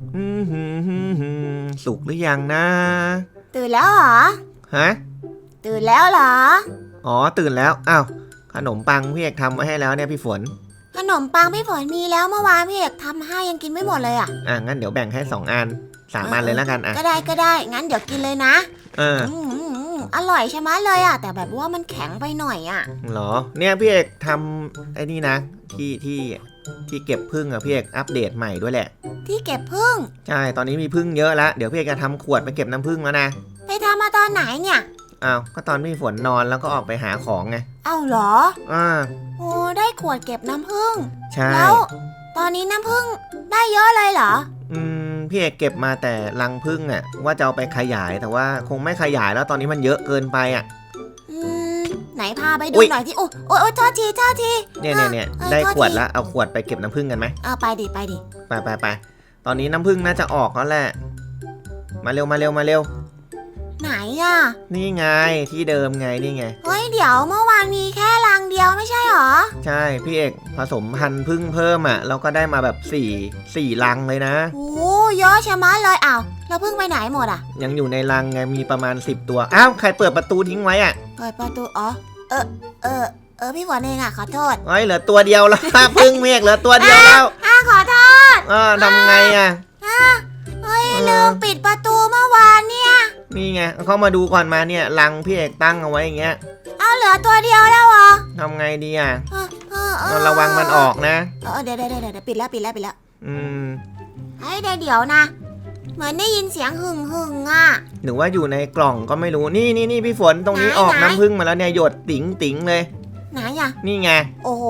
อืมหืมหืมหืมสุกหรือยังนะ ตื่นแล้วเหรอ ฮะ ตื่นแล้วเหรอ อ๋อ ตื่นแล้ว อ้าว ขนมปังพี่เอกทำไว้ให้แล้วเนี่ยพี่ฝน ขนมปังพี่ฝนมีแล้วเมื่อวานพี่เอกทำให้ยังกินไม่หมดเลยอะ อะงั้นเดี๋ยวแบ่งให้สองอันสามอันเลยแล้วกันอะ ก็ได้ก็ได้ งั้นเดี๋ยวกินเลยนะ เอออืมอืมอืมอร่อยใช่ไหมเลยอะ แต่แบบว่ามันแข็งไปหน่อยอะเหรอ เนี่ยพี่เอกทำไอ้นี่นะ ที่ที่ ที่เก็บพึ่งอะพี่เอกอัปเดตใหม่ด้วยแหละ ที่เก็บพึ่ง ใช่ ตอนนี้มีพึ่งเยอะแล้วเดี๋ยวพี่เอกจะทำขวดไปเก็บน้ำพึ่งแล้วนะ ไปทำมาตอนไหนเนี่ย อ้าว ก็ตอนพี่ฝนนอนแล้วก็ออกไปหาของไง เอ้าเหรอ อ่า โอ้ได้ขวดเก็บน้ำผึ้งใช่ แล้ว ตอนนี้น้ำผึ้งได้เยอะเลยเหรอ อืม พี่เอกเก็บมาแต่รังพึ่งอะว่าจะเอาไปขยายแต่ว่าคงไม่ขยายแล้วตอนนี้มันเยอะเกินไปอะอืม ไหนพาไปดูอุ๊ย หน่อยที่โอ้โอ้โอ้โทษทีโทษที เนี่ยเนี่ยเนี่ยเออได้โทษขวดทีแล้วเอาขวดไปเก็บน้ำพึ่งกันไหมเอาไปดิไปดิไปไปไปตอนนี้น้ำพึ่งน่าจะออกแล้วแหละ มาเร็วมาเร็วมาเร็ว ไหนอะนี่ไงที่เดิมไงนี่ไง เฮ้ยเดี๋ยวเมื่อวานมีแค่รังเดียวไม่ใช่หรอใช่พี่เอกผสมพันธุ์พึ่งเพิ่มอะแล้วก็ได้มาแบบสี่สี่รังเลยนะ โอ้เยอะชะมัดเลยอ้าวแล้วพึ่งไปไหนหมดอะยังอยู่ในรังไงมีประมาณ 10 ตัว อ้าว ใครเปิดประตูทิ้งไว้อะ เปิดประตูอ๋อ เออเออเออพี่ฝนเองอะขอโทษเฮ้ยเหลือตัวเดียวแล้ว พึ่งเมฆเหลือตัวเดียวแล้วอะขอโทษเออทำไงอะเฮ้ยเออ ลืมปิดประตูเมื่อวานเนี่ย นี่ไงเข้ามาดูก่อนมาเนี่ยรังพี่เอกตั้งเอาไว้อย่างเงี้ยเอาเหลือตัวเดียวแล้วเหรอทำไงดีอะเออเออเอเราอระวังมันออกนะ เออเดี๋ยวเดี๋ยวเดี๋ยวเดี๋ยวปิดแล้วปิดแล้วปิดแล้วอืม เฮ้ยเดี๋ยวเดี๋ยวนะ เหมือนได้ยินเสียงหึ่งหึ่งอะ หรือว่าอยู่ในกล่องก็ไม่รู้นี่นี่นี่พี่ฝนตรงนี้ไหนออกไหนน้ำพึ่งมาแล้วเนี่ยหยดติ๋งติ๋งเลยไหนอะ นี่ไง โอ้โห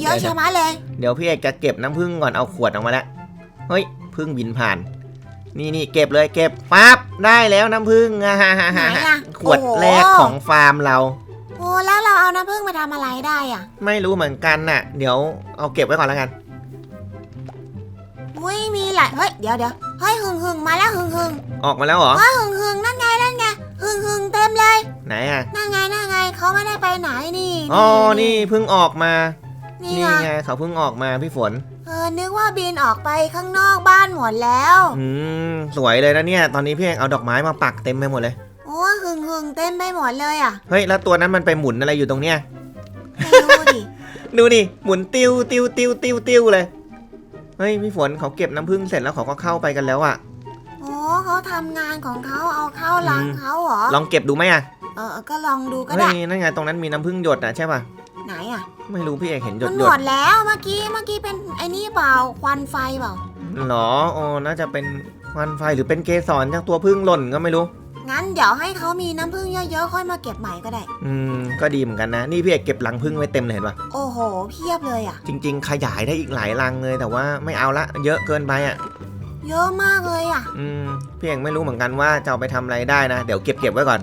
เยอะชะมัดเลย เดี๋ยวพี่เอกจะเก็บน้ำผึ้งก่อนเอาขวดออกมาแล้วเฮ้ยพึ่งบินผ่าน นี่นี่เก็บเลยเก็บปั๊บได้แล้วน้ำผึ้งอ่าฮ่าฮ่าไหนฮ่าอะขวดโอ้โหแรกของฟาร์มเราโอ้แล้วเราเอาน้ำผึ้งมาทำอะไรได้อะ ไม่รู้เหมือนกันน่ะ เดี๋ยวเอาเก็บไว้ก่อนแล้วกันอุ้ยมีหลายเฮ้ยเดี๋ยวเดี๋ยว เฮ้ยหึ่งหึ่งมาแล้วหึ่งหึ่งออกมาแล้วเหรอเฮ้ยหึ่งหึ่งนั่นไงนั่นไงหึ่งหึ่งเต็มเลยไหนอะนั่นไงนั่นไงเขาไม่ได้ไปไหนนี่อ๋อนี่เพิ่งออกมา นี่นี่ไงไงเขาเพิ่งออกมาพี่ฝนเออนึกว่าบินออกไปข้างนอกบ้านหมดแล้วอืมสวยเลยนะเนี่ย ตอนนี้พี่เอกเอาดอกไม้มาปักเต็มไปหมดเลยโอ้หึ่งหึ่งเต็มไปหมดเลยอะเฮ้ยแล้วตัวนั้นมันไปหมุนอะไรอยู่ตรงเนี้ยไม่รู้ดิดูดิหมุนติ้วติ้วติ้วติ้วติ้วเลย เฮ้ยพี่ฝนเขาเก็บน้ำผึ้งเสร็จแล้วเขาก็เข้าไปกันแล้วอะโอ้เขาทำงานของเขาเอาเข้ารังอืมเขาเหรอลองเก็บดูไหมอะเออก็ลองดูก็เฮ้ได้ยนั่นไงตรงนั้นมีน้ำผึ้งหยดอะใช่ป่ะไหนอะไม่รู้พี่เอกเห็นหยมัดนหหยมดดแล้วเมื่อกี้เมื่อกี้เป็นไอ้นี่เปล่าควันไฟเปล่าหรอโอ้น่าจะเป็นควันไฟหรือเป็นเกสรจากตัวผึ้งหล่นก็ไม่รู้ งั้นเดี๋ยวให้เขามีน้ำผึ้งเยอะๆ ค่อยมาเก็บใหม่ก็ได้ อืม ก็ดีเหมือนกันนะ นี่พี่เอกเก็บรังผึ้งไว้เต็มเลยเห็นป่ะโอ้โห เพียบเลยอะ จริง ๆ ขยายได้อีกหลายรังเลย แต่ว่าไม่เอาละ เยอะเกินไปอะเยอะมากเลยอะ อืม พี่เอกไม่รู้เหมือนกันว่าจะเอาไปทำอะไรได้นะ เดี๋ยวเก็บเก็บไว้ก่อน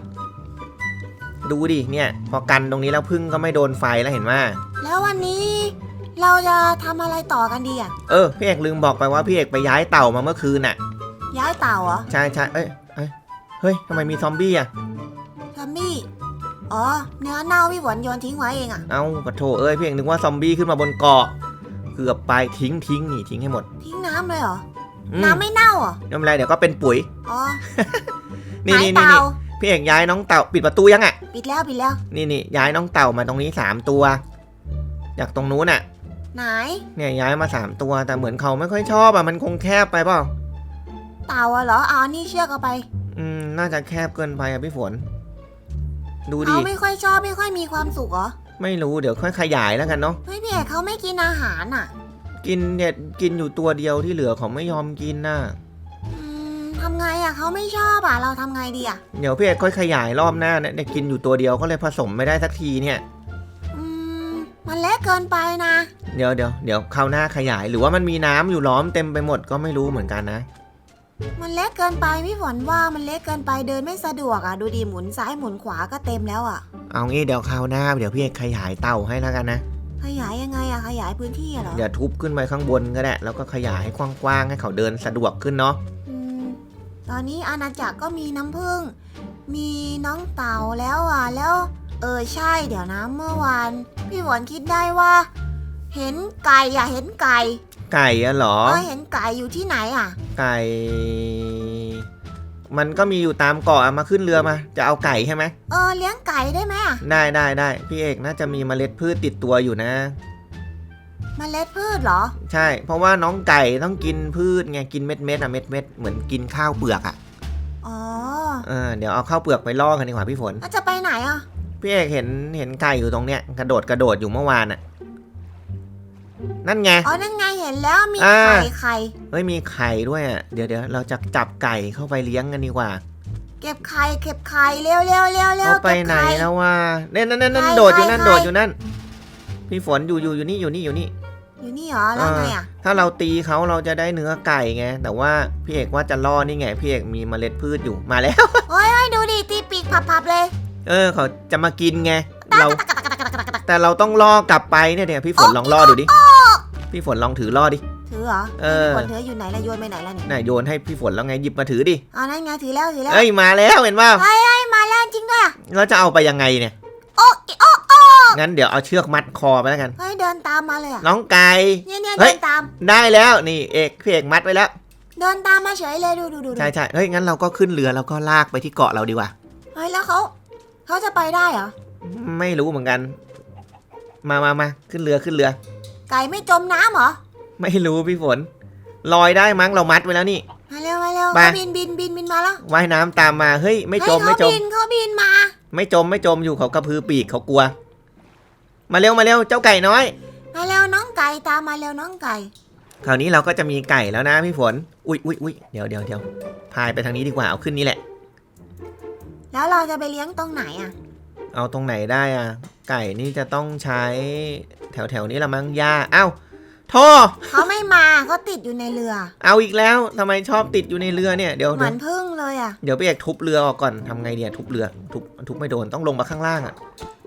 ดูดิ เนี่ย พอกันตรงนี้แล้วผึ้งก็ไม่โดนไฟแล้วเห็นว่า แล้ววันนี้ เราจะทำอะไรต่อกันดีอะ เออ พี่เอกลืมบอกไปว่าพี่เอกไปย้ายเต่ามาเมื่อคืนน่ะ ย้ายเต่าเหรอ ใช่ใช่เอ้ย เอ้ยเฮ้ยทำไมมีซอมบี้อะ ซอมบี้ อ๋อ เนื้อเน่าพี่หวนโยนทิ้งไว้เองอะเอ้าปะโถเอ้ยพี่เอกนึกว่าซอมบี้ขึ้นมาบนเกาะ เกือบไปทิ้งทิ้งนี่ทิ้งให้หมดทิ้งน้ำเลยเหรอ อืมน้ำไม่เน่าเหรอไม่เป็นไรเดี๋ยวก็เป็นปุ๋ย อ๋อนี่ไหนี่นี่เต่า นี่พี่เอกย้ายน้องเต่าปิดประตูยังอะ ปิดแล้วปิดแล้ว นี่นี่ย้ายน้องเต่ามาตรงนี้สามตัว จากตรงนู้นอะ ไหน เนี่ยย้ายมาสามตัวแต่เหมือนเขาไม่ค่อยชอบอะมันคงแคบไปเปล่า เต่าอะเหรออ๋อนี่เชือกเอาไป อืมน่าจะแคบเกินไปอะพี่ฝน ดูดิ เขาไม่ค่อยชอบไม่ค่อยมีความสุขเหรอไม่รู้เดี๋ยวค่อยขยายแล้วกันเนาะเฮ้ยพี่เอกเขาไม่กินอาหารอะ กินเนี่ยกินอยู่ตัวเดียวที่เหลือเขาไม่ยอมกินน่ะอืมทำไงอะเขาไม่ชอบอะเราทำไงดีอะเดี๋ยวพี่เอกค่อยขยายรอบหน้าเนี่ยเนี่ยกินอยู่ตัวเดียวก็เลยผสมไม่ได้สักทีเนี่ย อืมมันเล็กเกินไปนะ เดี๋ยวเดี๋ยวเดี๋ยวคราวหน้าขยายหรือว่ามันมีน้ำอยู่ล้อมเต็มไปหมดก็ไม่รู้เหมือนกันนะ มันเล็กเกินไปพี่ฝนว่ามันเล็กเกินไปเดินไม่สะดวกอะดูดีหมุนซ้ายหมุนขวาก็เต็มแล้วอะ เอางี้เดี๋ยวคราวหน้าเดี๋ยวพี่เอกขยายเต่าให้แล้วกันนะ ขยายยังไงอะขยายพื้นที่อะเหรอเดี๋ยวทุบขึ้นไปข้างบนก็ได้แล้วก็ขยายให้กว้างๆให้เขาเดินสะดวกขึ้นเนาะอืมตอนนี้อาณาจักรก็มีน้ำผึ้งมีน้องเต่าแล้วอะแล้ว เออใช่เดี๋ยวนะเมื่อวาน พี่ฝนคิดได้ว่า เห็นไก่อะเห็นไก่ ไก่อะเหรอ เออเห็นไก่อยู่ที่ไหนอะ ไก่ มันก็มีอยู่ตามเกาะอะมาขึ้นเรือมา จะเอาไก่ใช่ไหม เออเลี้ยงไก่ได้ไหมอะได้ได้ได้พี่เอกน่าจะมีเมล็ดพืชติดตัวอยู่นะ เมล็ดพืชเหรอ ใช่ เพราะว่าน้องไก่ต้องกินพืชไงกินเม็ดเม็ดๆอะเม็ดเม็ดๆเหมือนกินข้าวเปลือกอะอ๋อเออเดี๋ยวเอาข้าวเปลือกไปล่อกันดีกว่าพี่ฝน แล้วจะไปไหนอะ พี่เอกเห็นเห็นไก่อยู่ตรงเนี้ยกระโดดกระโดดอยู่เมื่อวานอะ นั่นไง อ๋อนั่นไงเห็นแล้วมีอ่า ไข่ไข่เฮ้ยมีไข่ด้วยอะเดี๋ยวเดี๋ยวเราจะจับไก่เข้าไปเลี้ยงกันดีกว่า เก็บไข่เก็บไข่เร็วเร็วเร็วเร็วเขาไปเก็บไหนข่ แล้วว่าเน่นนั่นนั่นนั่นไข่โดดอยู่นั่นไข่โดดอยู่นั่น พี่ฝนอยู่อยู่อยู่นี่อยู่นี่อยู่นี่อยู่นี่เหรอแล้วไงอะถ้าเราตีเขาเราจะได้เนื้อไก่ไงแต่ว่าพี่เอกว่าจะล่อนี่ไงพี่เอกมีเมล็ดพืชอยู่มาแล้วเฮ้ยเฮ้ยดูดิตีปีกพับๆเลยเออเขาจะมากินไงเราแต่เราต้องล่อกลับไปเนี่ยเดี๋ยวพี่ฝนลองล่อดูดิ พี่ฝนลองถือล่อดิ ถือเหรอเออ คนถืออยู่ไหนละโยนไปไหนละเนี่ยน่ะโยนให้พี่ฝนแล้วไงหยิบมาถือดิอ๋อนั่นไงถือแล้วถือแล้วเอ้ยมาแล้วเห็นป่าเฮ้ยเฮ้ยมาแล้วจริงด้วยอะแล้วจะเอาไปยังไงเนี่ย โอ้โอ้งั้นเดี๋ยวเอาเชือกมัดคอไปแล้วกัน เฮ้ยเดินตามมาเลยอะน้องไก่ เนี่ยเนี่ยเฮ้เดิย นตาม ได้แล้วนี่เอกพี่เอกมัดไว้แล้วเดินตามมาเฉยเลยดูดูดูดูใช่ใช่เฮ้ยงั้นเราก็ขึ้นเรือแล้วก็ลากไปที่เกาะเราดีกว่า เฮ้ยแล้วเขาเขาจะไปได้เหรอไม่รู้เหมือนกัน มามามาขึ้นเรือขึ้นเรือ ไก่ไม่จมน้ำเหรอ ไม่รู้พี่ฝน ลอยได้มั้งเรามัดไว้แล้วนี่ มาเร็วมาเร็วไปเขาบินบินบินบินมาแล้วว่ายน้ำตามมาเฮ้ยไม่จมเฮ้ไม่ยจเขาม บินเขาบินมาไม่จมไม่จมอยู่เขากระพือปีกเขากลัว มาเร็วมาเร็วเจ้าไก่น้อย มาเร็วน้องไก่ตามมาเร็วน้องไก่ คราวนี้เราก็จะมีไก่แล้วนะพี่ฝน อุ้ยอุ้ยอุ้ยเดี๋ยวเดี๋ยวเดี๋ยวพายไปทางนี้ดีกว่าเอาขึ้นนี้แหละ แล้วเราจะไปเลี้ยงตรงไหนอะ เอาตรงไหนได้อะ ไก่นี่จะต้องใช้แถวแถวๆนี้ละมั้งหญ้าเอ้าท่อเขาไม่มาเขาติดอยู่ในเรือ เอาอีกแล้วทำไมชอบติดอยู่ในเรือเนี่ยเดี๋ยวเหเดี๋มืยอวนพึ่งเลยอะเดี๋ยวพี่เอกทุบเรือออกก่อนทำไงเดียทุบเรือทุบทุบไม่โดนต้องลงมาข้างล่างอะ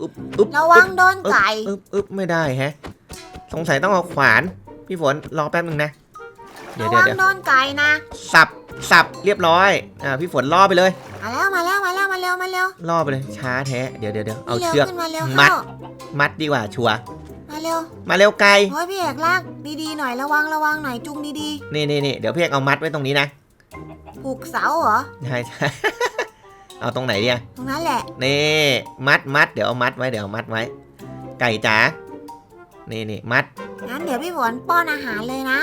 อึ๊บอึ๊บระวังโดนไก่อึ๊บอึ๊บไม่ได้แฮะ สงสัยต้องเอาขวาน พี่ฝนรอแป๊บนึงนะเดี๋ยวระเดี๋ยววังเดี๋ยวโดนไก่นะสับสับเรียบร้อยอ่าพี่ฝนล่อไปเลย มาแล้วมาแล้วมาแล้วมาเร็วมาเร็วล่อไปเลยช้าแท้เดี๋ยวเดี๋ยวเดี๋ยวเอานี่ร็วเชือกขึ้นมาเร็วมัดเข้ามัดดีกว่าชัวร์มาเร็วมาเร็วไกลโอ้ยพี่เอกลากดีๆหน่อยระวังระวังหน่อยจุงดีนี่นี่นี่เดี๋ยวพี่เอกเอามัดไว้ตรงนี้นะๆผูกเสาเหรอใช่ใช่เอาตรงไหนเดียตรงนั้นแหละนี่มัดมัดเดี๋ยวเอามัดไว้เดี๋ยวเอามัดไว้ ไก่จ๋านี่นี่มัดงั้นเดี๋ยวพี่ฝนป้อนอาหารเลยนะ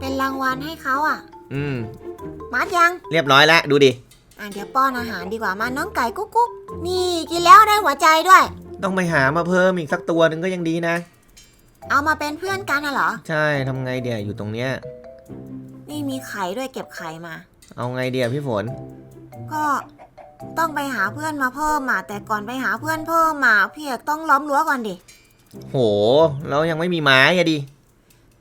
เป็นรางวัลให้เขาอะ อืมมัดยัง เรียบร้อยแล้วดูดิ อะเดี๋ยวป้อนอาหารดีกว่ามาน้องไก่กุ๊กกุ๊กนี่กินแล้วได้หัวใจด้วย ต้องไปหามาเพิ่มอีกสักตัวหนึ่งก็ยังดีนะ เอามาเป็นเพื่อนกันน่ะเหรอ ใช่ทำไงเดียอยู่ตรงเนี้ย นี่มีไข่ด้วยเก็บไข่มา เอาไงเดียพี่ฝน ก็ต้องไปหาเพื่อนมาเพิ่มมาแต่ก่อนไปหาเพื่อนเพิ่มมาพี่เอกต้องล้อมรั้วก่อนดิ โห แล้วยังไม่มีไม้อะดิ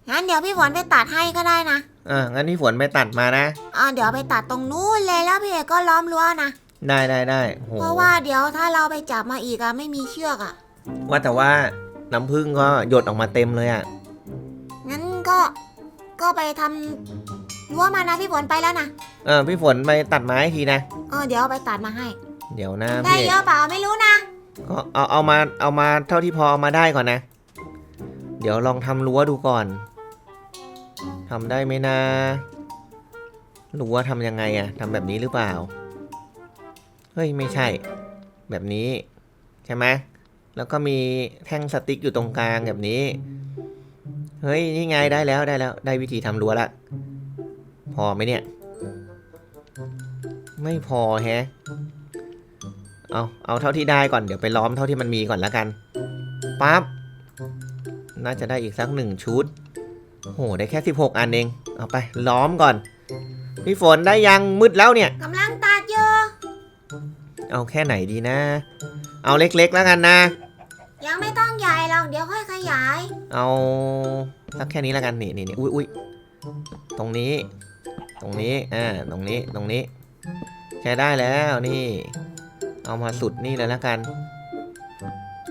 งั้นเดี๋ยวพี่ฝนไปตัดให้ก็ได้นะ อ่างั้นพี่ฝนไปตัดมานะ อ่าเดี๋ยวไปตัดตรงนู้นเลยแล้วพี่เอกก็ล้อมรั้วนะ ได้ได้ได้โหเพราะว่าเดี๋ยวถ้าเราไปจับมาอีกอะไม่มีเชือกอะว่าแต่ว่าน้ำผึ้งก็หยดออกมาเต็มเลยอะงั้นก็ก็ไปทำรั้วมานะพี่ฝนไปแล้วนะเออพี่ฝนไปตัดไม้ทีนะ เออเดี๋ยวเอาไปตัดมาให้ เดี๋ยวนะได้พี่เยอะเปล่าไม่รู้นะ ก็เอาเอามาเอามาเท่าที่พอเอามาได้ก่อนนะ เดี๋ยวลองทำรั้วดูก่อน ทำได้ไหมนะรั้วทำยังไงอะทำแบบนี้หรือเปล่า เฮ้ย ไม่ใช่ แบบนี้ ใช่ไหมแล้วก็มีแท่งสติ๊กอยู่ตรงกลางแบบนี้ เฮ้ย นี่ไงได้แล้วได้แล้ว ได้วิธีทำรั้วละ พอไหมเนี่ย ไม่พอแฮะ เอา เอาเท่าที่ได้ก่อน เดี๋ยวไปล้อมเท่าที่มันมีก่อนและกัน ปั๊บ น่าจะได้อีกสักหนึ่งชุด โหได้แค่ 16 อันเอง เอาไปล้อมก่อน พี่ฝนได้ยังมืดแล้วเนี่ย กำลังตัดอยู่เอาแค่ไหนดีนะ เอาเล็ก ๆ แล้วกันนะ ยังไม่ต้องใหญ่หรอกเดี๋ยวค่อยขยาย เอาสักแค่นี้แล้วกันนี่นี่นี่อุ้ยอุ้ยตรงนี้ ตรงนี้ อ่า ตรงนี้ ตรงนี้ ใช้ได้แล้วนี่ เอามาสุดนี่เลยแล้วกัน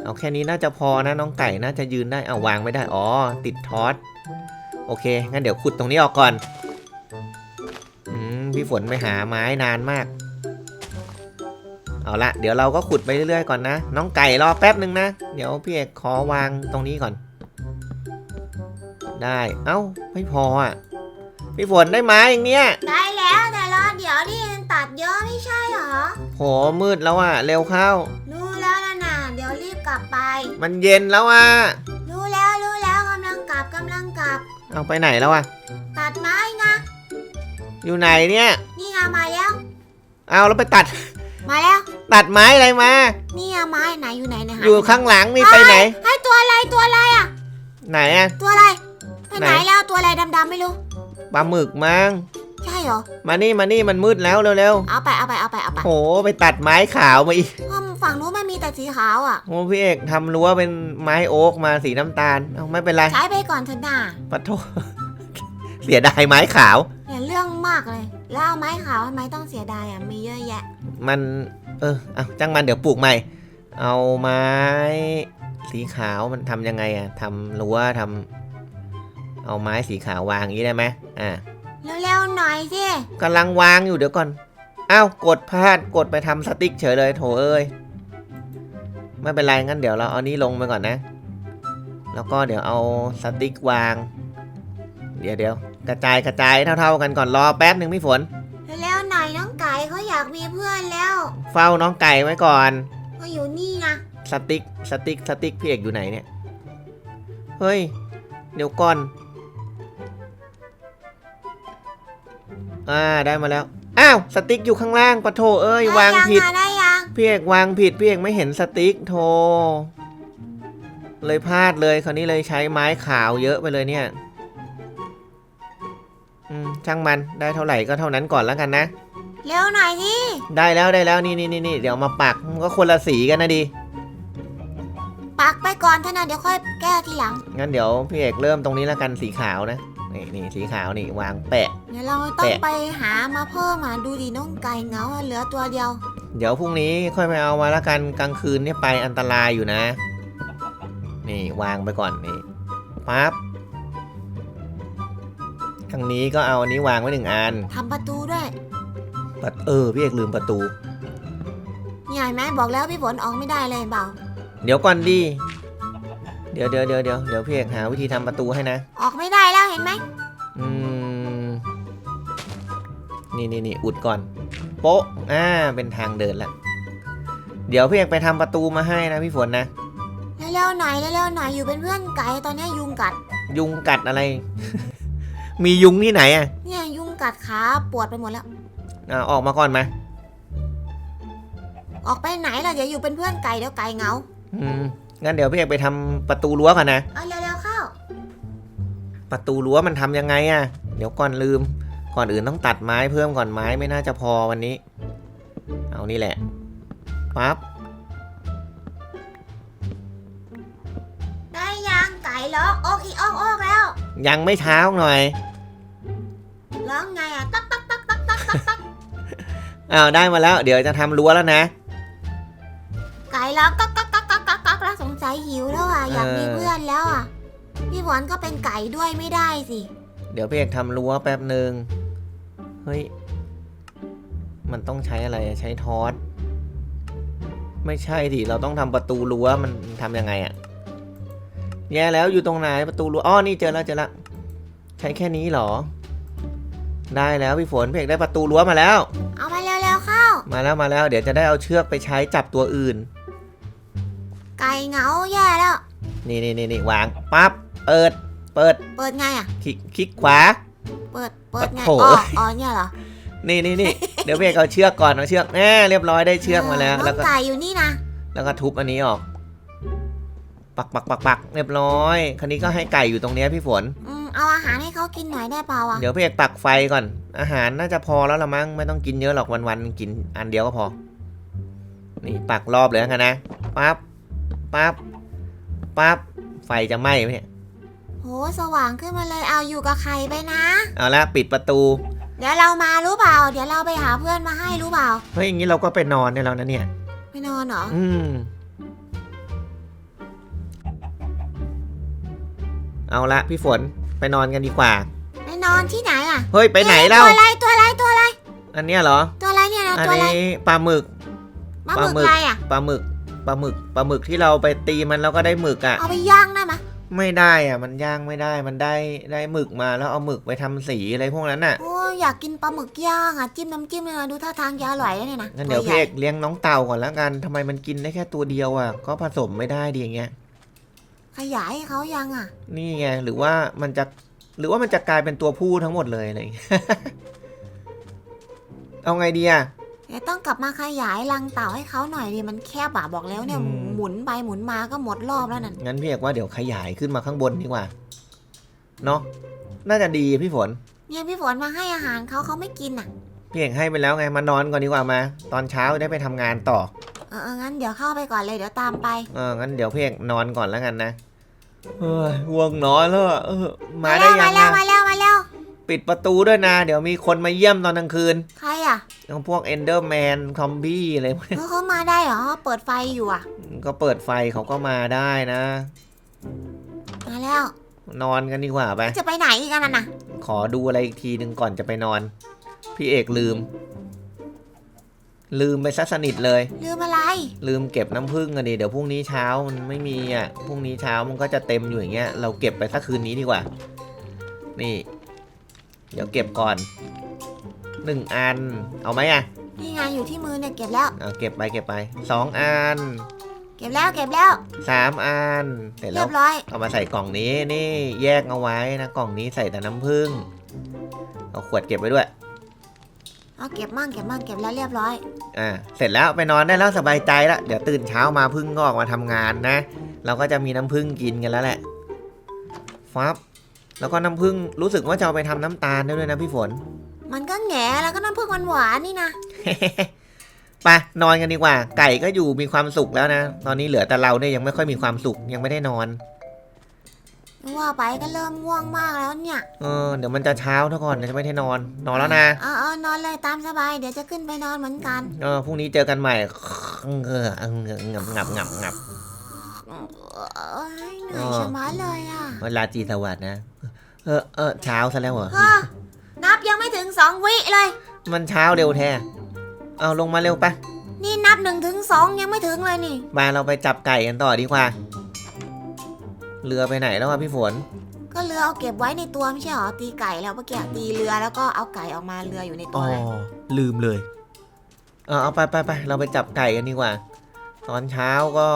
เอาแค่นี้น่าจะพอนะน้องไก่น่าจะยืนได้ เอาวางไม่ได้ อ๋อ ติดทอส โอเค งั้นเดี๋ยวขุดตรงนี้ออกก่อนอืมพี่ฝนไปหาไม้นานมาก เอาละเดี๋ยวเราก็ขุดไปเรื่อยๆก่อนนะ น้องไก่รอแป๊บหนึ่งนะ เดี๋ยวพี่เอกขอวางตรงนี้ก่อน ได้ เอ้า ไม่พออะ พี่ฝนได้ไม้อย่างเนี้ย ได้แล้วแต่รอเดี๋ยวนี่มันตัดเยอะไม่ใช่เหรอโห มืดแล้วอะ เร็วเข้า รู้แล้วนะน่ะเดี๋ยวรีบกลับไป มันเย็นแล้วอะ เอาไปไหนแล้วอะตัดไม้ไงอยู่ไหนเนี่ย นี่ไงมาแล้ว เอาแล้วไปตัด มาแล้ว ตัดไม้อะไรมา นี่ไงไม้ไหนอยู่ไหนนะหอยู่ข้างหลังนี่ไปไหน ให้ตัวอะไรตัวอะไรอะไหนอะตัวอะไรไปไหนไหนแล้วตัวอะไรดำๆไม่รู้ปลาหมึกมั้งใช่เหรอ มานี่มานี่มันมืดแล้วเร็วเอาไปเอาไปเอาไปเอาไปๆโหไปตัดไม้ขาวมาอีกอืม ฝั่งนู้นมันมีแต่สีขาวอะ โอ้พี่เอกทำรั้วเป็นไม้โอ๊กมาสีน้ำตาล เอาไม่เป็นไรใช้ไปก่อนเถอะน่าปะโท เสียดายไม้ขาว อย่าเรื่องมากเลย แล้วเอาไม้ขาวทำไมต้องเสียดายอะมีเยอะแยะ มัน เออเอาจังมันเดี๋ยวปลูกใหม่ เอาไม้ สีขาวมันทำยังไงอะทำรั้วทำเอาไม้สีขาววางอย่างนี้ได้ไหมอ่าเร็วๆหน่อยสิกำลังวางอยู่เดี๋ยวก่อนอ้าวกดพลาดกดไปทำสติ๊กเฉยเลยโถเอ้ย ไม่เป็นไรงั้นเดี๋ยวเราเอานี้ลงไปก่อนนะ แล้วก็เดี๋ยวเอาสติ๊กวาง เดี๋ยวเดี๋ยวกระจายกระจายเท่า ๆ กันก่อนรอแป๊บหนึ่งพี่ฝนเร็วๆหน่อยน้องไก่เขาอยากมีเพื่อนแล้ว เฝ้าน้องไก่ไว้ก่อนก็อยู่นี่นะสติ๊กสติ๊กสติ๊กพี่เอกอยู่ไหนเนี่ยเฮ้ยเดี๋ยวก่อนอ่าได้มาแล้ว อ้าว สติ๊กอยู่ข้างล่างปะโถเอ้ย วางได้ผิดยังอะได้ยัง พี่เอกวางผิดพี่เอกไม่เห็นสติ๊กโท เลยพลาดเลยคราวนี้เลยใช้ไม้ขาวเยอะไปเลยเนี่ยอืมช่างมันได้เท่าไหร่ก็เท่านั้นก่อนแล้วกันนะ เร็วหน่อยสิได้แล้วได้แล้วนี่นี่นี่นี่เดี๋ยวมาปักมันก็คนละสีกันนะดีปักไปก่อนเถอะนะเดี๋ยวค่อยแก้ทีหลัง งั้นเดี๋ยวพี่เอกเริ่มตรงนี้แล้วกันสีขาวนะนี่นี่สีขาวนี่วางแปะเดี๋ยวเราต้องแปะไปหามาเพิ่มอะดูดิน้องไก่เหงาอะเหลือตัวเดียว เดี๋ยวพรุ่งนี้ค่อยไปเอามาแล้วกันกลางคืนเนี่ยไปอันตรายอยู่นะ นี่วางไปก่อนนี่ปั๊บทางนี้ก็เอาอันนี้วางไว้หนึ่งอันทำประตูด้วยประเออพี่เอกลืมประตูนี่เห็นไหมบอกแล้วพี่ฝนออกไม่ได้เลยเห็นเปล่าเดี๋ยวก่อนดิเดี๋ยวเดี๋ยวเดี๋ยวเดี๋ยวเดี๋ยวพี่เอกหาวิธีทำประตูให้นะ ออกไม่ได้แล้วเห็นไหมอืม นี่นี่นี่อุดก่อน โป๊ะอ่าเป็นทางเดินละเดี๋ยวพี่เอกไปทำประตูมาให้นะพี่ฝนนะเร็วๆหน่อยเร็วๆหน่อยอยู่เป็นเพื่อนไก่ตอนนี้ยุงกัด ยุงกัดอะไร มียุงที่ไหนอะเนี่ยยุงกัดขาปวดไปหมดแล้วอ่าออกมาก่อนมาออกไปไหนล่ะเดี๋ยวอยู่เป็นเพื่อนไก่เดี๋ยวไก่เหงาอืมงั้นเดี๋ยวพี่เอกไปทำประตูรั้วก่อนนะเอาเร็วๆเข้า ประตูรั้วมันทำยังไงอะ เดี๋ยวก่อนลืม ก่อนอื่นต้องตัดไม้เพิ่มก่อนไม้ไม่น่าจะพอวันนี้ เอานี่แหละปั๊บได้ยังไก่ร้องโอกอีโอกโอกแล้วยังไม่เช้าหน่อยร้องไงอะตักตักตักตักตักตักตักอ้าวได้มาแล้ว เดี๋ยวจะทำรั้วแล้วนะ ไก่ร้องกักกักกักกักกักกักแล้วสงสัยหิวแล้วอะอยากมีเออเพื่อนแล้วอะพี่ฝนก็เป็นไก่ด้วยไม่ได้สิ เดี๋ยวพี่เอกทำรั้วแป๊บหนึ่ง เฮ้ย มันต้องใช้อะไรอะใช้ทอสไม่ใช่ดิเราต้องทำประตูรั้วมันทำยังไงอะแย่แล้วอยู่ตรงไหนประตูรั้วอ้อนี่เจอแล้วเจอแล้วใช้แค่นี้เหรอ ได้แล้วพี่ฝนพี่เอกได้ประตูรั้วมาแล้ว เอามาเร็วๆเข้า มาแล้วมาแล้ว เดี๋ยวจะได้เอาเชือกไปใช้จับตัวอื่น ไก่เหงาแย่แล้ว นี่นี่นี่นี่วางปั๊บเปิด เปิด เปิดไงอะคลิกคลิกขวา เปิด เปิดไงโอ้อ๋โหออ๋อเนี่ยเหรอนี่นี่นี่เดี๋ยวพี่เอกเอาเชือกก่อนเอาเชือกแน่เรียบร้อยได้เชือกมาแล้วน้แล้อวงก็ไก่อยู่นี่นะแล้วก็ทุบอันนี้ออก ปักปักปักปักเรียบร้อย คันนี้ก็ให้ไก่อยู่ตรงเนี้ยพี่ฝนอืมเอาอาหารให้เขากินหน่อยได้เปล่าอะเดี๋ยวพี่เอกปักไฟก่อน อาหารน่าจะพอแล้วละมั้งไม่ต้องกินเยอะหรอกวันๆกินอันเดียวก็พอ นี่ปักรอบเลยแล้วกันนะปั๊บปั๊บปั๊บไฟจะไหม้ไหมเนี่ย โหสว่างขึ้นมาเลยเอาอยู่กับไข่ไปนะ เอาละปิดประตู เดี๋ยวเรามารู้เปล่า เดี๋ยวเราไปหาเพื่อนมาให้รู้เปล่าเฮ้ยอย่างนี้เราก็ไปนอนได้แล้วนะเนี่ย ไปนอนเหรออืม เอาละพี่ฝนไปนอนกันดีกว่า ไปนอนที่ไหนอะเฮ้ยไปไหนเล่าตัวอะไรตัวอะไรตัวอะไรอันเนี้ยเหรอ ตัวอะไรเนี่ยนะอันตัวอะไรนี้ปลาหมึก มาหมึกปลาหมึก อะไรอะ ปลาหมึกปลาหมึกปลาหมึกที่เราไปตีมันแล้วก็ได้หมึกอะ่ะ เอาไปย่างได้ไหมย ไม่ได้อะ มันย่างไม่ได้มันได้ได้หมึกมาแล้วเอาหมึกไปทำสีอะไรพวกนั้นน่ะโอ้ยอยากกินปลาหมึกย่างอะจิ้มน้ำจิ้มเลยนะดูท่าทางจะอร่อยแล้วเนี่ยนะงั้นเดี๋ยวตัวพี่ใหเอญ่กเลี้ยงน้องเต่าก่อนแล้วกันทำไมมันกินได้แค่ตัวเดียวอะ ก็ผสมไม่ได้ดีอย่างเงี้ย ขยายให้เขายังอะ นี่ไงหรือว่ามันจะหรือว่ามันจะกลายเป็นตัวผู้ทั้งหมดเลยอะไรอย่างเงี้ย เอาไงดีอะ เดี๋ยวต้องกลับมาขยายรังเต่าให้เขาหน่อยดิมันแคบอะบอกแล้วเนี่ยอืม ห มุนไปหมุนมาก็หมดรอบแล้วนั่น งั้นพี่เอกว่าเดี๋ยวขยายขึ้นมาข้างบนดีกว่า เนาะน่าจะดีพี่ฝน เนี่ยพี่ฝนมาให้อาหารเขาเขาไม่กินอะ พี่เอกให้ไปแล้วไงมานอนก่อนดีกว่ามา ตอนเช้าได้ไปทำงานต่อ เออเอองั้นเดี๋ยวเข้าไปก่อนเลยเดี๋ยวตามไป เอองั้นเดี๋ยวพี่เอกนอนก่อนแล้วกันนะเฮ้ยง่วงนอนแล้วอะเออมาได้มายังแล้วอะมาแล้วมาแล้ว ปิดประตูด้วยนะ เดี๋ยวมีคนมาเยี่ยมตอนกลางคืนใครอะพวกเอนเดอร์แมนคอมบี้อะไรพวกนี้เออเขามาได้เหรอเปิดไฟอยู่อะ ก็เปิดไฟเขาก็มาได้นะ มาแล้ว นอนกันดีกว่าไป จะไปไหนกันน่ะนะขอดูอะไรอีกทีหนึ่งก่อนจะไปนอน พี่เอกลืม ลืมไปซะสนิทเลย ลืมอะไร ลืมเก็บน้ำผึ้งอะดิเดี๋ยวพรุ่งนี้เช้ามันไม่มีอะพรุ่งนี้เช้ามันก็จะเต็มอยู่อย่างเงี้ยเราเก็บไปสักคืนนี้ดีกว่า นี่ เดี๋ยวเก็บก่อนหนึ่งอัน เอาไหมอะนี่ไงอยู่ที่มือเนี่ยเก็บแล้ว เอาเก็บไปเก็บไปสองอันเก็บแล้วเก็บแล้วสามอันเสร็จเรีแล้ยวบร้อย เอามาใส่กล่องนี้นี่แยกเอาไว้นะกล่องนี้ใส่แต่น้ำผึ้งเอาขวดเก็บไว้ด้วย เอาเก็บมั่งเก็บมั่งเก็บแล้วเรียบร้อย อ่าเสร็จแล้วไปนอนได้แล้วสบายใจแล้วเดี๋ยวตื่นเช้ามาพึ่งก็ออกมาทำงานนะ เราก็จะมีน้ำผึ้งกินกันแล้วแหละ ฟับ แล้วก็น้ำผึ้งรู้สึกว่าจะเอาไปทำน้ำตาลได้ด้วยนะพี่ฝน มันก็แหงแล้วก็น้ำผึ้งหวานๆนี่นะ ไปนอนกันดีกว่า ไก่ก็อยู่มีความสุขแล้วนะ ตอนนี้เหลือแต่เราเนี่ยยังไม่ค่อยมีความสุขยังไม่ได้นอน ว่าไปก็เริ่มง่วงมากแล้วเนี่ย เออเดี๋ยวมันจะเช้าเท่าก่อนเดี๋ยวจะไม่ได้นอน นอนแล้วนะ เออเออนอนเลยตามสบายเดี๋ยวจะขึ้นไปนอนเหมือนกัน เออพรุ่งนี้เจอกันใหม่เอองับงับงับงับเอ้ยเหนื่อยชะมัดเลยอะ เวลาจีสวัสดนะ เออเออเช้าซะแล้วเหรอ ฮะนับยังไม่ถึงสองวิเลย มันเช้าเร็วแท้เอาลงมาเร็วไปนี่นับหนึ่งถึงสองยังไม่ถึงเลยนี่ มาเราไปจับไก่กันต่อดีกว่า เรือไปไหนแล้วอะพี่ฝน ก็เรือเอาเก็บไว้ในตัวไม่ใช่หรอตีไก่แล้วเมื่อกี้ตีเรือแล้วก็เอาไก่ออกมาเรืออยู่ในตัอ๋วอ เลยลืมเลย เออเอาไปไปไปเราไปจับไก่กันดีกว่า ตอนเช้าก็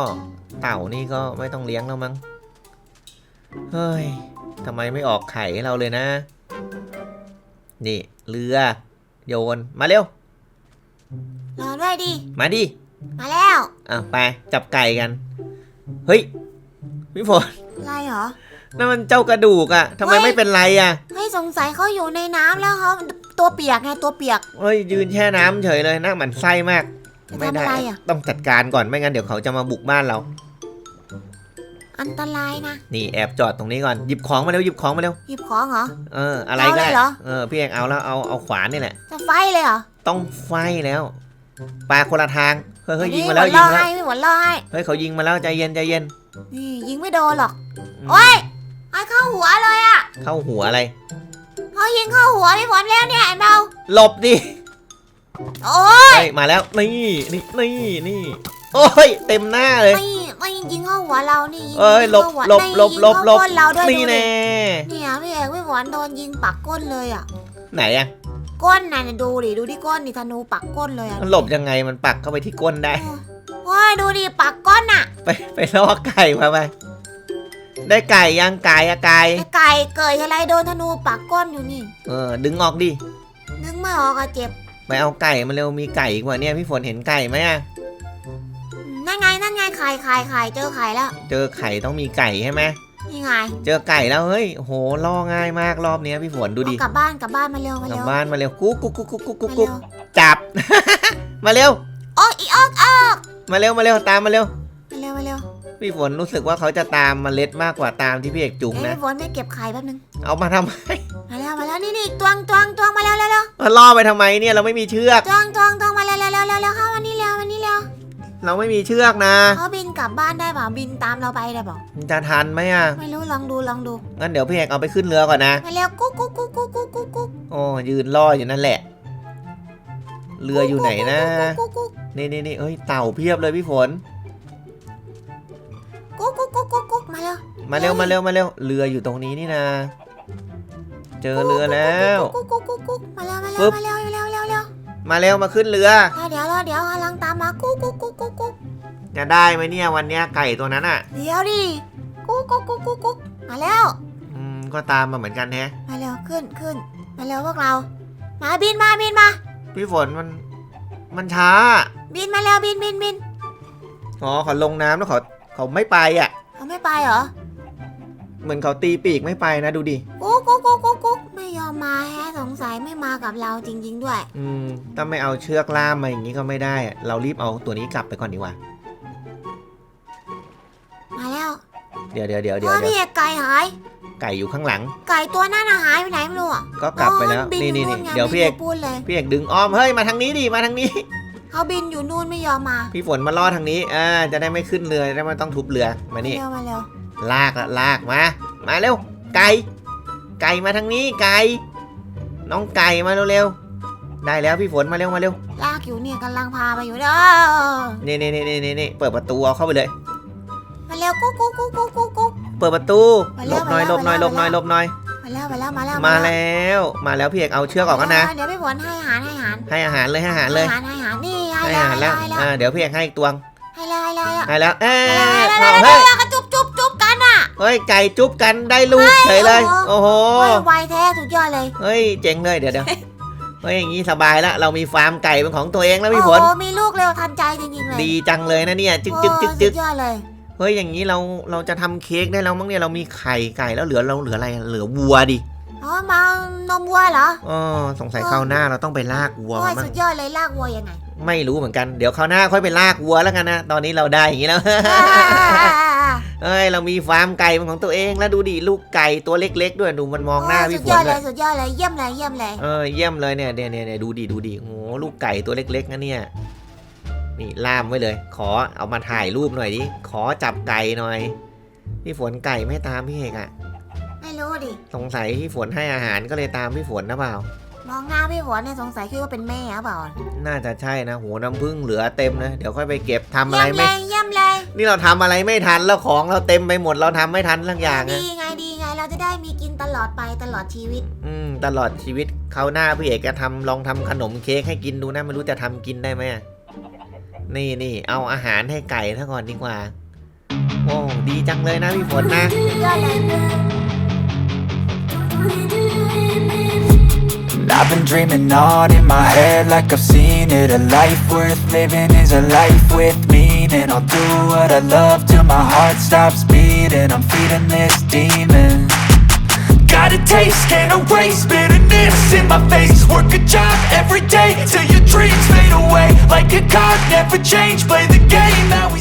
เต่านี่ก็ไม่ต้องเลี้ยงแล้วมั้ง เฮ้ย ทำไมไม่ออกไข่ให้เราเลยนะ นี่เรือ โยน มาเร็ว รอด้วยดิ มาดิ มาแล้วอะไปจับไก่กัน เฮ้ยพี่ฝนอะไรเหรอ นั่นมันเจ้ากระดูกอะทำไมเฮ้ยไม่เป็นไรอะไม่สงสัยเขาอยู่ในน้ำแล้วเขาตัวเปียกไงตัวเปียก เฮ้ยยืนแช่น้ำเฉยเลยน่าหมันไส้มาก จะไม่ทำได้อะไรอะต้องจัดการก่อนไม่งั้นเดี๋ยวเขาจะมาบุกบ้านเรา อันตรายนะ นี่แอบจอดตรงนี้ก่อน หยิบของมาเร็ว หยิบของมาเร็ว หยิบของเหรอ เออ อะไรเอาก็เลได้ยเหรอเออ พี่เอกเอาแล้ว เอา เอาขวานนี่แหละ จะไฟเลยเหรอ ต้องไฟแล้วปาคนละทาง เฮ้ยเฮ้ยยิงมานี่แล้วหัยิล่งอมาแล้วให้ไม่หัวล่อให้เฮ้ยเขายิงมาแล้วใจเย็นใจเย็น นี่ยิงไม่โดนหรอกอืมโอ้ยไอ้เข้าหัวเลยอะ เข้าหัวอะไรเขายิงเข้าหัวพี่ฝนแล้วเนี่ยไอ้เบาหลบดิ โอ้ยเฮ้ยมาแล้ว นี่ นี่ นี่นี่ โอ้ยเต็มหน้าเลยไม่ไม่ยิงเข้าหัวเรานี่ยิงเอ้ยหลบเข้าหัวหลบนี่หลบยิงหลบเข้าหลบก้นเราด้วยนี่ดูดิแน่เนี่ยพี่เอกพี่ฝนโดนยิงปักก้นเลยอะ ไหนอะก้นน่ะดูดิดูที่ก้นนี่ธนูปักก้นเลยอะมันหลบยังไงมันปักเข้าไปที่ก้นได้โอ้ยดูดิปักก้นน่ะ ไปไปล่อไก่มาไปได้ไก่ยังไก่อะไก่ไอ้ไก่เกิดอะไรโดนธนูปักก้นอยู่นี่ เออ ดึงออกดินึกไม่ออกอะเจ็บไปเอาไก่มาเร็วมีไก่อีกว่าเนี่ยพี่ฝนเห็นไก่ไหมอะ นั่นไงนั่นไงไข่ไข่ไข่เจอไข่แล้ว เจอไข่ต้องมีไก่ใช่ไหมนี่ไงเจอไก่แล้วเฮ้ยโหล่อง่ายมากรอบเนี้ยพี่ฝนดูดิเอากลับบ้านกลับบ้านมาเร็วมากลัเร็บวบ้านมาเร็วกุ๊กกุ๊กกุ๊กกุ๊กกุ๊กกุ๊กมากุ๊เร็กวจับ มาเร็วโอ้ยอีออกออกมาเร็วมาเร็วตามมาเร็วมาเร็วมาเร็วพี่ฝนรู้สึกว่าเขาจะตามมาเล็ดมากกว่าตามที่พี่เอกจุงเอ้ยนะพี่ฝนไม่เก็บไข่แป๊บนึงเอามาทำไมมาแล้วมาแล้วนี่นี่ตวงตวงตวงมาแล้วแล้วแล้วมาล่อไปทำไมเนี่ยเราไม่มีเชือก ตวงตวงตวง เราไม่มีเชือกนะ เขาบินกลับบ้านได้เปล่าบินตามเราไปได้เปล่าจะทันไหมอะ ไม่รู้ลองดูลองดูงั้นเดี๋ยวพี่เอกเอาไปขึ้นเรือก่อนนะมาเร็วกุ๊กกุ๊กกุ๊กกุ๊กกุ๊กกุ๊กกุ๊กโอ้ยืนล่ออยู่นั่นแหละ เรืออยู่ไหนนะ กุ๊กกุ๊กนี่นี่นี่เอ้ยเต่าเพียบเลยพี่ฝน กุ๊กกุ๊กกุ๊กกุ๊กกุ๊กมาแล้วมาเร็วมาเร็วมาเร็วเรืออยู่ตรงนี้นี่นะ เจอเรือแล้ว กุ๊กกุ๊กกุ๊กกุ๊กมาเร็วมาปึ๊เร็วบมาเร็วเร็วเร็วเร็ว มาเร็วมาขึ้นเรือเดี๋ยวเดี๋ยวกำลังตามมากุ๊กกุ๊กกุ๊กกุ๊กกุ๊กจะได้ไหมเนี่ยวันเนี้ยไก่ตัวนั้นอะ เดี๋ยวดิกุ๊กกุ๊กกุ๊กกุ๊กกุ๊กมาแล้ว อืมก็ตามมาเหมือนกันแฮะ มาเร็วขึ้นขึ้น มาเร็วพวกเรา มาบินมาบินมา พี่ฝนมันมันช้า บินมาแล้วบินบินบินอ๋อเขาลงน้ำแล้วเขาเขาไม่ไปอะ เขาไม่ไปเหรอ เหมือนเขาตีปีกไม่ไปนะดูดิ กุ๊กกุ๊กกุ๊กกุ๊กกุ๊กไม่ยอมมาแฮะสงสัยไม่มากับเราจริง ๆ ด้วย อืมถ้าไม่เอาเชือกล่ามมาอย่างนี้ก็ไม่ได้อะเรารีบเอาตัวนี้กลับไปก่อนดีกว่า มาแล้วเดี๋ยวเดี๋ยวเดี๋ยวเดี๋ยวพ่อเดี๋ยวพี่เอกไก่หายไก่อยู่ข้างหลัง ไก่ตัวนั้นน่ะหายไปไหนไม่รู้อะก็กลับไปแล้วอ๋อมับินี่นี่อนี่ไงเดี๋ยวพี่เอกไม่พูดเลยพี่เอกดึงอ้อม เฮ้ย มาทางนี้ดิ มาทางนี้ เขาบินอยู่นู่นไม่ยอมมาพี่ฝนมาล่อทางนี้ อ่า จะได้ไม่ขึ้นเรือจะได้ไม่ต้องทุบเรือ มานี่ เร็วมาเร็วลากละลากมา มาเร็ว ไก่ ไก่มาทางนี้ ไก่ น้องไก่มาเร็วๆ ได้แล้วพี่ฝนมาเร็วมาเร็ว ลากอยู่เนี่ยกำลังพาไปอยู่เด้อนี่นี่นี่นี่นี่เปิดประตูเอาเข้าไปเลย มาเร็วกุ๊กกุ๊กกุ๊กกุ๊กกุ๊กกุ๊ก เปิดประตูมาหแล้ลวบหน่อยหลบหน่อยหลบหน่อยหลบหน่อย มาแล้วมาแล้วมาแล้วมาแล้ว มาแล้วพี่เอกเอาเชือกออกกันนะ เดี๋ยวพี่ฝนให้อาหารให้อาหารให้อาหารเลยให้อาหารเลย ให้อาหารให้อาหารนี่ให้ให้แล้วอาหารแล้วให้แล้วอ่าเดี๋ยวพี่เอกให้อีกตวงให้แล้วให้แล้วให้แล้วเอ้ยให้แล้วให้เอาแล้วเฮ้ยแล้วก็จุ๊บจุ๊บจุ๊บกันอะ เฮ้ยไก่จุ๊บกันได้ลูกเฉยเลย โอ้โหโอ้ยไวแท้สุดยอดเลย เฮ้ยเจ๋งเลยเดี๋ยวเดี๋ยวเฮ้ยอย่างนี้สบายแล้วเรามีฟาร์มไก่เป็นของตัวเองแล้วพี่ฝนโอ้โหมีลูกเร็วทันใจจริงๆเลยดีจังเลยนะเนี่ยจึ๊กจึ๊กจึ๊กจึ๊กโอ้สุดยอดเลยเฮ้ยอย่างนี้เราเราจะทำเค้กได้แล้วมั้งเนี่ยเรามีไข่ไก่แล้วเหลือเราเหลืออะไรเหลือวัวดิอ๋อมานมวัวเหรออ๋อสงสัยคราวหน้าเราต้องไปลากวัวโอ้ยมั้สุงดยอดเลยลากวัวยังไงไม่รู้เหมือนกันเดี๋ยวคราวหน้าค่อยไปลากวัวแล้วกันนะตอนนี้เราได้อย่างนี้แล้ว เอ้ยเรามีฟาร์มไก่เป็นของตัวเองแล้วดูดิลูกไก่ตัวเล็ก ๆ ด้วยดูมันมองหน้าโยพี่สุดฝยนอดเลเลยยสุดยอดเลยเยี่ยมเลยเยี่ยมเลยเออเยี่ยมเลยเนี่ยเนี่ยเนี่ยเนี่ยดูดิดูดิโอ้โหลูกไก่ตัวเล็กๆนะเนี่ยนี่ล่ามไว้เลย ขอเอามาถ่ายรูปหน่อยดิขอจับไก่หน่อยพี่ฝนไก่ไม่ตามพี่เอกอะไม่รู้ดิสงสัยพี่ฝนให้อาหารก็เลยตามพี่ฝนนะเปล่ามองหน้าพี่ฝนเนี่ยสงสัยคิดว่าเป็นแม่หรือเปล่าน่าจะใช่นะโหน้ำผึ้งเหลือเต็มนะ เดี๋ยวค่อยไปเก็บทำอะเยี่ไรยมเลไม่ยเยี่ยมเลย นี่เราทำอะไรไม่ทันแล้วของเราเต็มไปหมดเราทำไม่ทันสักอย่างดีอะไงดีไงเราจะได้มีกินตลอดไปตลอดชีวิต อืมตลอดชีวิตเขาวหน้าพี่เอกจะทำลองทำขนมเค้กให้กินดูนะไม่รู้จะทำกินได้ไหมอะนี่นี่เอาอาหารให้ไก่ซะก่อนดีกว่าโอ้ดีจังเลยนะพี่ฝนนะ And I'll do what I love till my heart stops beating. I'm feeding this demon. Got a taste, can't erase bitterness in my face. Work a job every day till your dreams fade away. Like a card, never change, play the game. That we